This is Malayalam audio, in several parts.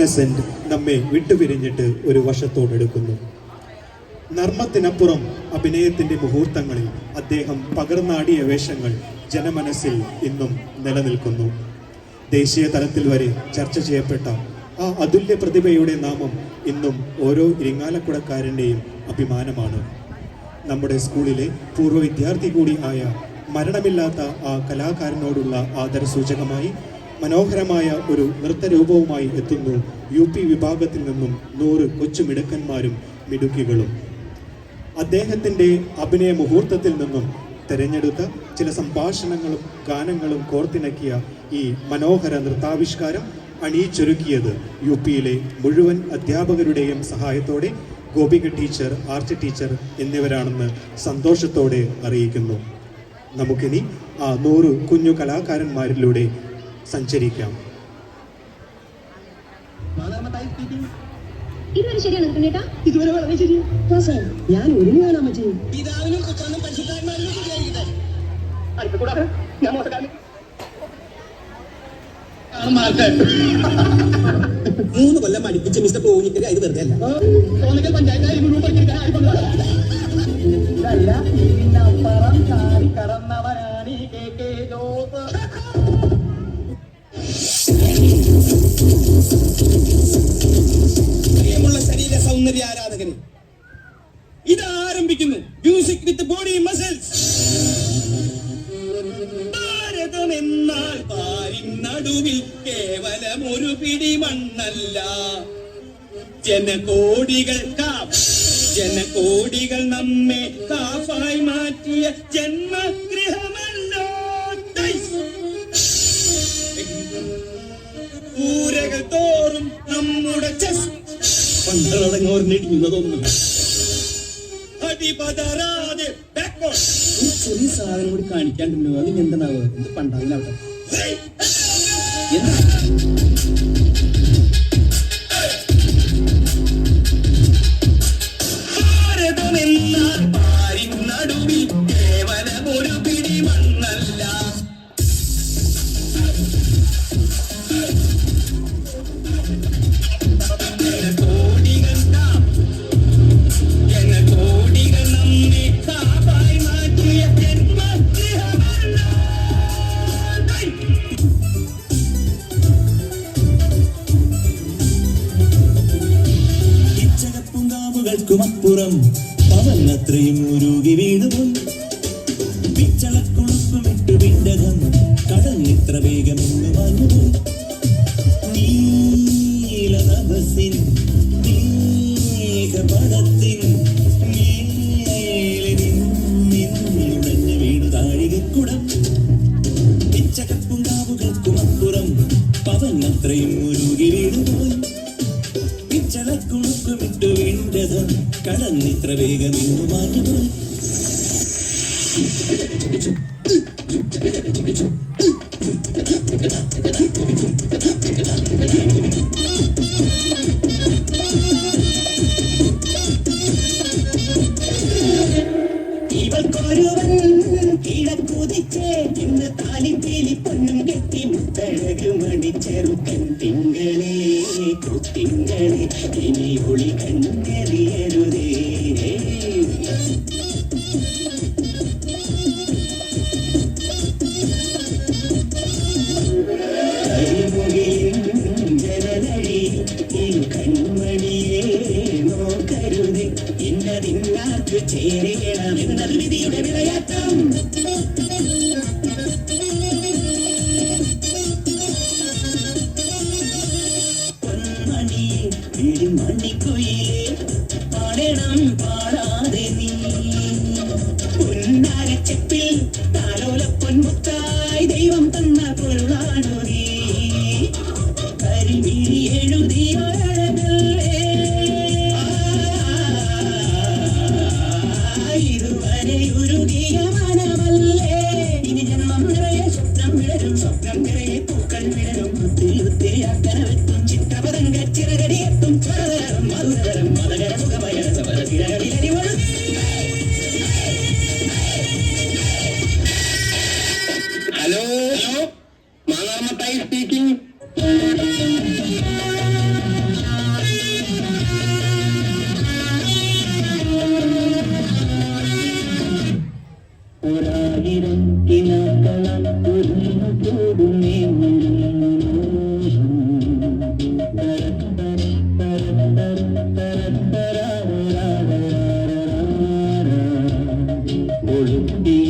ഇന്നസെന്റ് നമ്മെ വിട്ടുപിരിഞ്ഞിട്ട് ഒരു വർഷത്തോടെടുക്കുന്നു നർമ്മത്തിനപ്പുറം അഭിനയത്തിന്റെ മുഹൂർത്തങ്ങളിൽ അദ്ദേഹം പകർന്നാടിയ വേഷങ്ങൾ ജനമനസ്സിൽ ഇന്നും നിലനിൽക്കുന്നു. ദേശീയ തലത്തിൽ വരെ ചർച്ച ചെയ്യപ്പെട്ട ആ അതുല്യ പ്രതിഭയുടെ നാമം ഇന്നും ഓരോ ഇരിങ്ങാലക്കുടക്കാരന്റെയും അഭിമാനമാണ്. നമ്മുടെ സ്കൂളിലെ പൂർവ വിദ്യാർത്ഥി കൂടി ആയ മരണമില്ലാത്ത ആ കലാകാരനോടുള്ള ആദരസൂചകമായി മനോഹരമായ ഒരു നൃത്തരൂപവുമായി എത്തുന്നു യു പി വിഭാഗത്തിൽ നിന്നും നൂറ് കൊച്ചു മിടുക്കന്മാരും മിടുക്കികളും. അദ്ദേഹത്തിന്റെ അഭിനയ മുഹൂർത്തത്തിൽ നിന്നും തിരഞ്ഞെടുത്ത ചില സംഭാഷണങ്ങളും ഗാനങ്ങളും കോർത്തിണക്കിയ ഈ മനോഹര നൃത്താവിഷ്കാരം അണിയിച്ചൊരുക്കിയത് യു പിയിലെ മുഴുവൻ അധ്യാപകരുടെയും സഹായത്തോടെ ഗോപിക ടീച്ചർ ആർച്ച് ടീച്ചർ എന്നിവരാണെന്ന് സന്തോഷത്തോടെ അറിയിക്കുന്നു. നമുക്കിനി ആ നൂറ് കുഞ്ഞു കലാകാരന്മാരിലൂടെ സഞ്ചരിക്കാം. ഇതുവരെ ശരിയാണ് ഇതുവരെ വളരെ ഞാൻ അമ്മച്ചി. പിതാവിനും പുത്രനും പരിശുദ്ധാത്മാവിനും ശരിയായിരിക്കട്ടെ അടുത്ത കൂടാതെ ഞാൻ മോശക്കാരൻ. മാർക്ക് മൂന്ന് കൊല്ലം അടുപ്പിച്ച് മിസ്റ്റർ പോകുന്നില്ല ഇത് വെറുതെ അല്ല. തോന്നുക സൗന്ദര്യ ആരാധകന് ഇത് ആരംഭിക്കുന്നു. Music with body muscles Bharatam എന്നാൽ പാരിൻ നടുവിൽ കേവലം ഒരു പിടി മണ്ണല്ല. ജനകോടികൾ ജനകോടികൾ നമ്മെ കാഫായി മാറ്റിയ ജന്മഗൃഹമല്ലോ. ദൈസ്. ഊരകൾ തോറും നമ്മുടെ ചെസ് പണ്ടടങ്ങോർന്നിടിക്കുന്നതൊന്നും അടിപതറാതെ backward. ഒരു ചെറിയ സാധനം കൂടി കാണിക്കാണ്ടല്ലോ അത് ഇനി എന്താണാവോ ഇത് പണ്ടാവിലാവട്ടെ എന്താ? ഇച്ചകപ്പുങ്കാവുകൾക്കുമപ്പുറം പവനത്രയും മുരുകി വീണുപോയി Thank you. It விடரும் சொப்னம் நிறைய பூக்கள் விடரும் புத்தி E...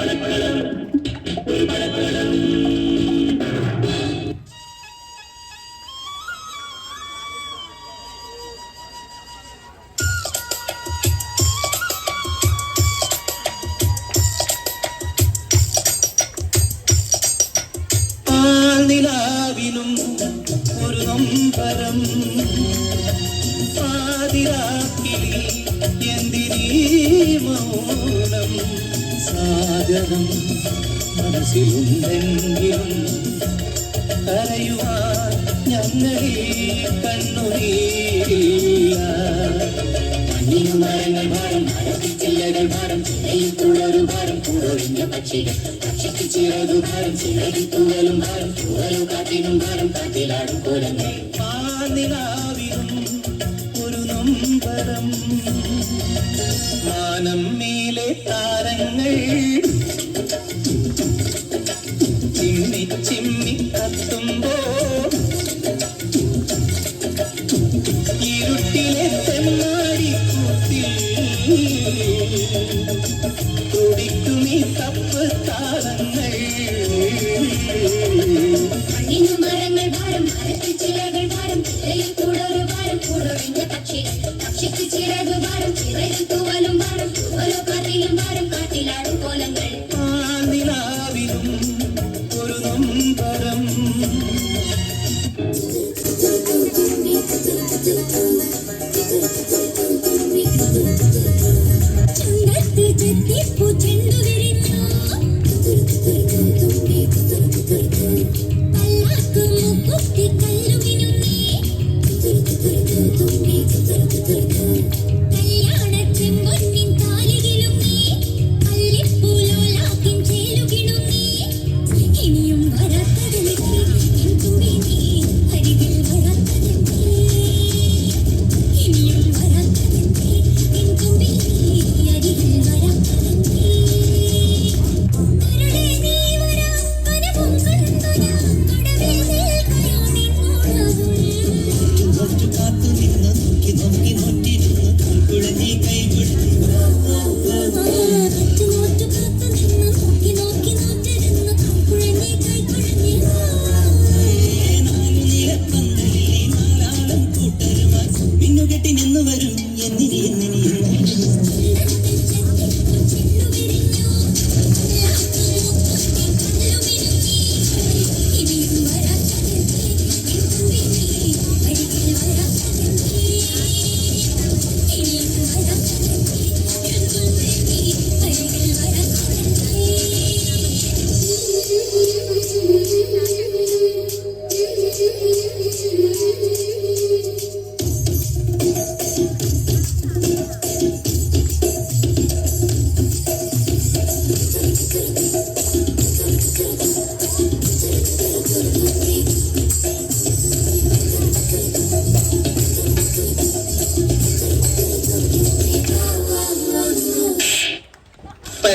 Thank you. നീയും മരങ്ങൾ ഭാരം മരത്തില്ലകൾ ഭാരം ചിലയിൽ തുടരു ഭാരം കൂടൊഴിഞ്ഞ പക്ഷികൾ പക്ഷിക്ക് ചിറതു ഭാരം ചിലകിൽ തൂവലും ഭാരം തൂവലു കാറ്റിനും ഭാരം കാറ്റിലാടും കോലങ്ങൾ ഒരു നൊമ്പരം. മാനം മേലെ താരങ്ങൾ ചിമ്മി ചിമ്മി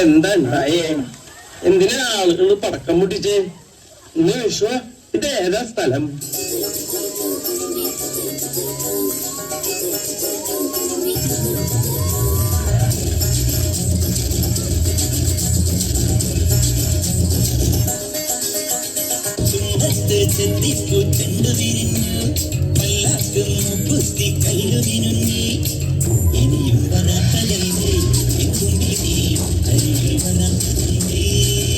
എന്താ ഉണ്ടായേ? എന്തിനാ ആളുകൾ പടക്കം പൊട്ടിച്ചേ? ഇന്ന് വിശ്വ ഇത് ഏതാ സ്ഥലം? ചെത്തിക്കു ചെണ്ടു വിരിഞ്ഞു. കൈ വിനുങ്ങി. ഇനിയും വരാത്തതല്ലേ I need to know.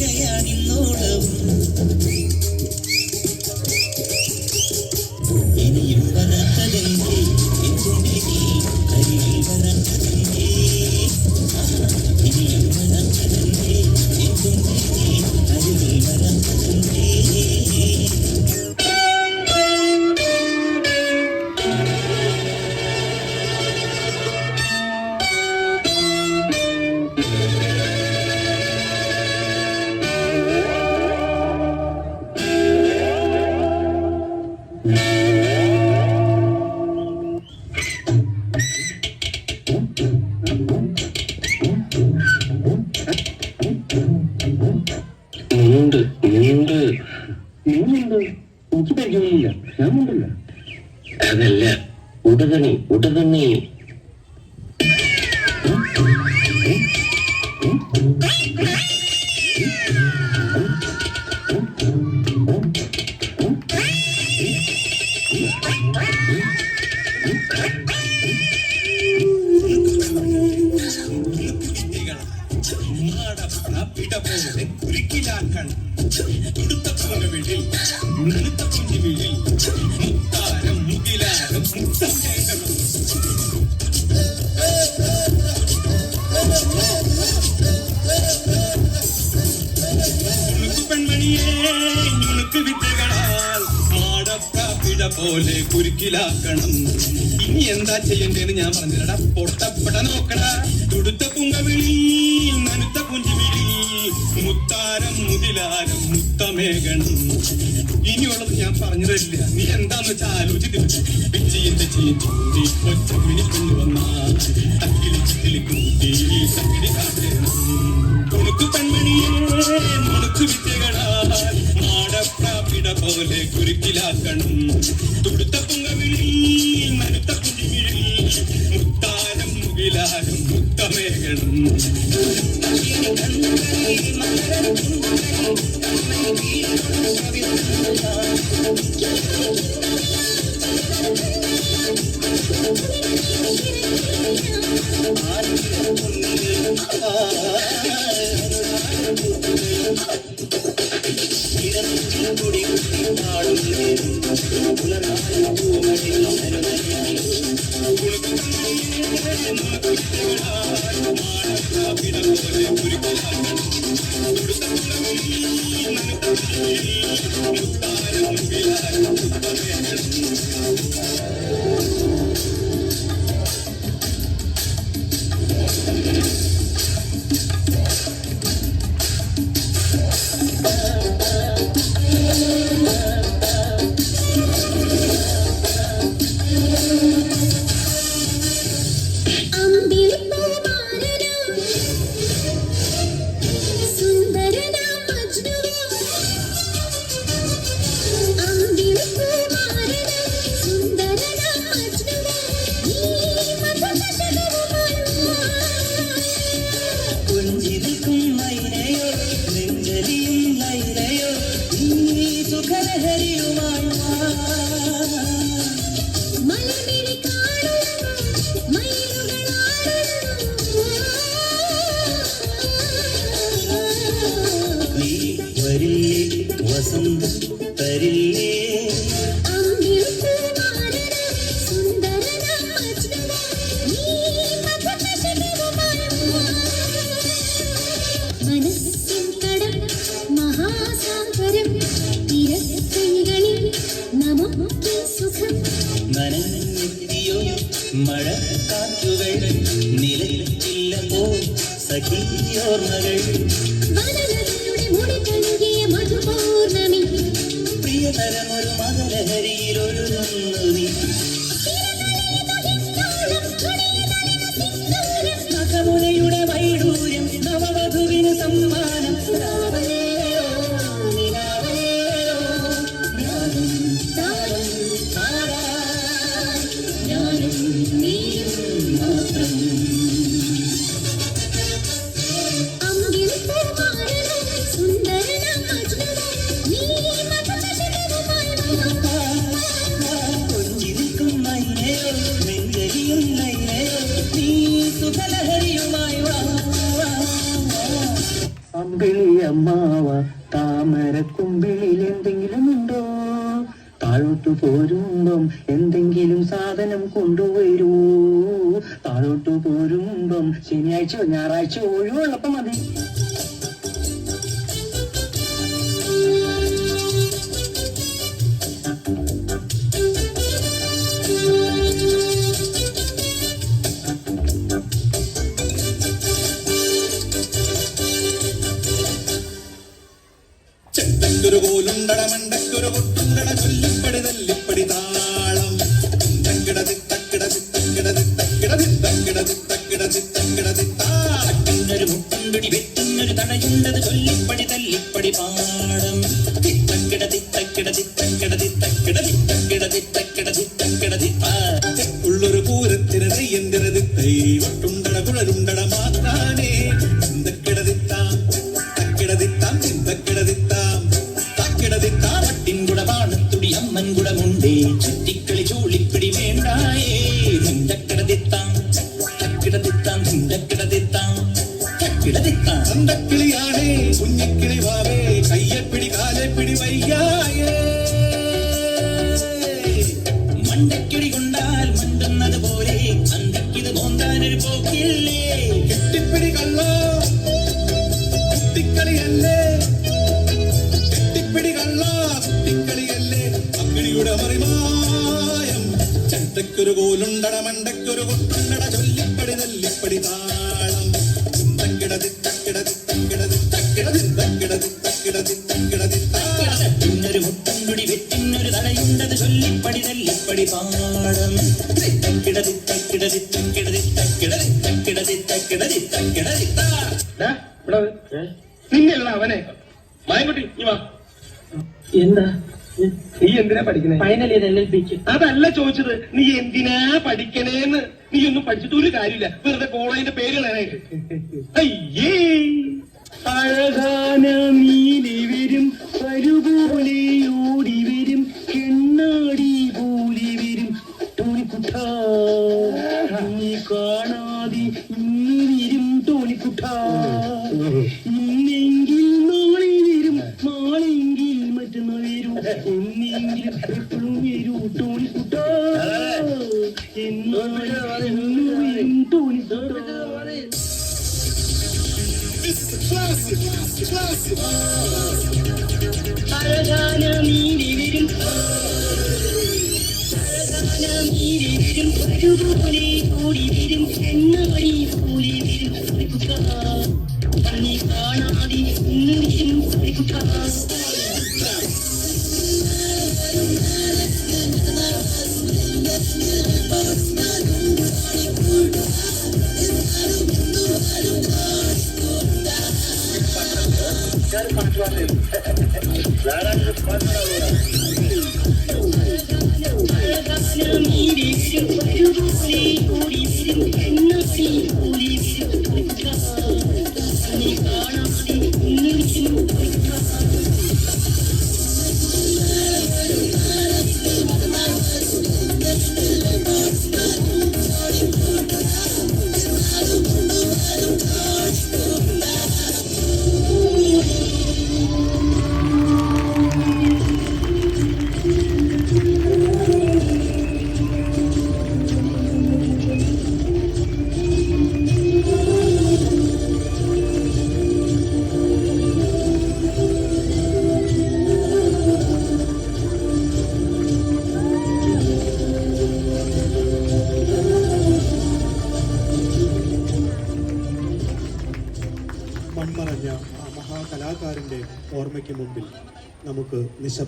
നീക്കയാണിന്നോളവും പോലെ കുരുക്കിലാക്കണം. ഇനി എന്താ ചെയ്യണ്ടേന്ന് ഞാൻ പറഞ്ഞില്ലടാ പൊട്ടപ്പെട നോക്കടാ. തുടുത്ത പുങ്കവിളി നനുത്ത പുഞ്ചിവിളി മുത്താരം മുതിലാരം മുത്തമേകണം ഇനിയുള്ളത് ഞാൻ പറഞ്ഞു തരില്ല നീ എന്താന്ന് വെച്ചാൽ തക്കിലി ചിക്കിലി കൂട്ടി പെൺമണിയേ പോലെ കുരുക്കിലാക്കണം. തുടുത്ത പുങ്കവിളി നനുത്ത കുഞ്ഞിമിഴി മുത്താരം മുകിലാരം മുത്തമേകണം. പുഞ്ചിരിക്കും മധുപൗർണമി പ്രിയതരമൊരു പോരുമ്പം എന്തെങ്കിലും സാധനം കൊണ്ടുവരൂ. താഴോട്ടു പോരുമ്പം ശനിയാഴ്ച ഞായറാഴ്ച ഒഴിവുള്ളപ്പം നിന്നല്ല അവനെ. മായൻകുട്ടി നീ വാ. എന്താ? നീ എന്തിനാ പഠിക്കണേ? ഫൈനൽ ഇയർ എൽ എൽ പിക്ക് അതല്ല ചോദിച്ചത്. നീ എന്തിനാ പഠിക്കണേന്ന്? നീ ഒന്നും പഠിച്ചിട്ട് ഒരു കാര്യമില്ല. വെറുതെ കോളേജിന്റെ പേര് കളയാനായിട്ട്. അയ്യേ. അഴകാന നീലി വരും വരുപോലെ ഓടി വരും കെണ്ണാ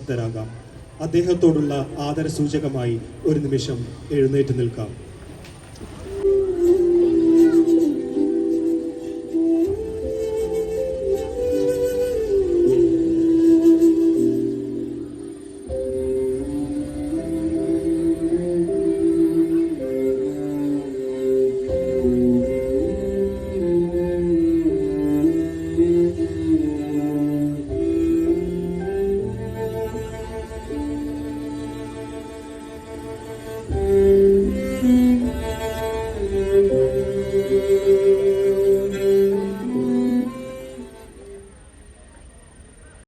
പ്രശസ്തരാകാം അദ്ദേഹത്തോടുള്ള ആദരസൂചകമായി ഒരു നിമിഷം എഴുന്നേറ്റ് നിൽക്കാം.